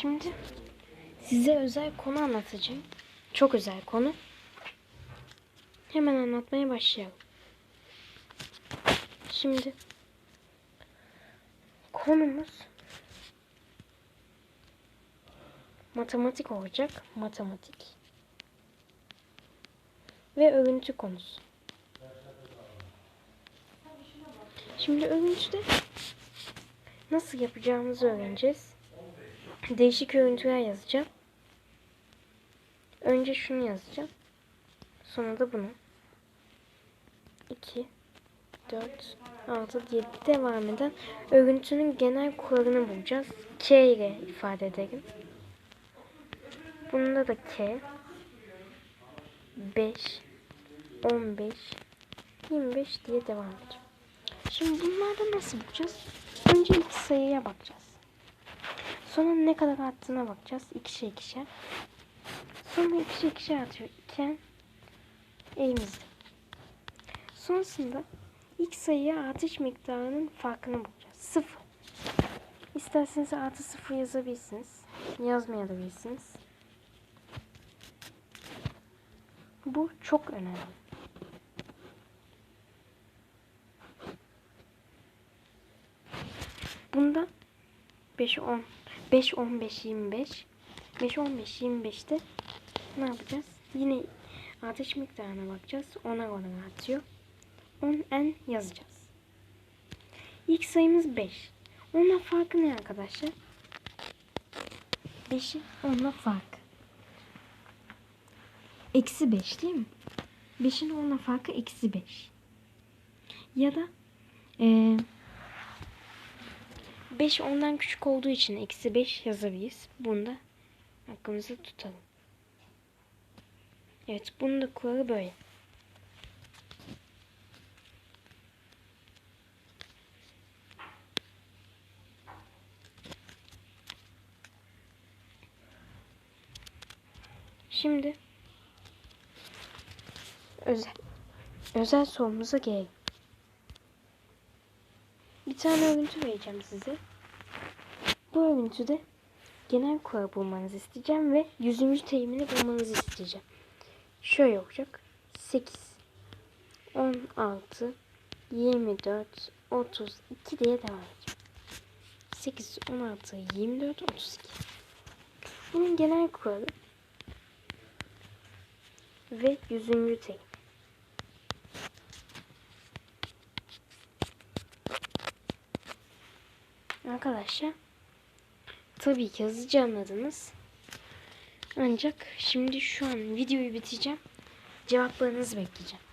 Şimdi size özel konu anlatacağım. Çok özel konu. Hemen anlatmaya başlayalım. Şimdi konumuz matematik olacak. Matematik. Ve örüntü konusu. Şimdi örüntüde nasıl yapacağımızı öğreneceğiz. Değişik örüntüler yazacağım. Önce şunu yazacağım. Sonra da bunu. 2 4 6 7 devam eden örüntünün genel kuralını bulacağız. K ile ifade edelim. Bunda da K 5 15 25 diye devam edeceğim. Şimdi bunlarda nasıl bulacağız? Önce ilk sayıya bakacağız. Sonra ne kadar arttığına bakacağız. İkişer ikişer. Sonra ikişer ikişer atıyor iken elimizde. Sonrasında ilk sayıya artış miktarının farkını bulacağız. Sıfır. İsterseniz artı sıfır yazabilirsiniz. Yazmayabilirsiniz. Bu çok önemli. Bunda 5 10 5 15 25 5 15 25'te ne yapacağız? Yine artış miktarına bakacağız. Ona göre artıyor. 10 n yazacağız. İlk sayımız 5. Onunla farkı ne arkadaşlar? 5'i onunla farkı. Eksi 5 değil mi? 5'in onunla farkı eksi 5. Ya da eee 5 ondan küçük olduğu için eksi 5 yazabiliriz. Bunu da aklımızda tutalım. Evet bunun da kuralı böyle. Şimdi özel özel sorumuza gelelim. Bir tane örüntü vereceğim size. Bu örüntüde genel kural bulmanızı isteyeceğim ve 100. terimini bulmanızı isteyeceğim. Şöyle olacak. 8 16 24 32 diye devam edeceğim. 8 16 24 32. Bunun genel kuralı ve 100. terim. Arkadaşlar tabii ki hızlıca anladınız. Ancak şimdi şu an videoyu biteceğim. Cevaplarınızı bekleyeceğim.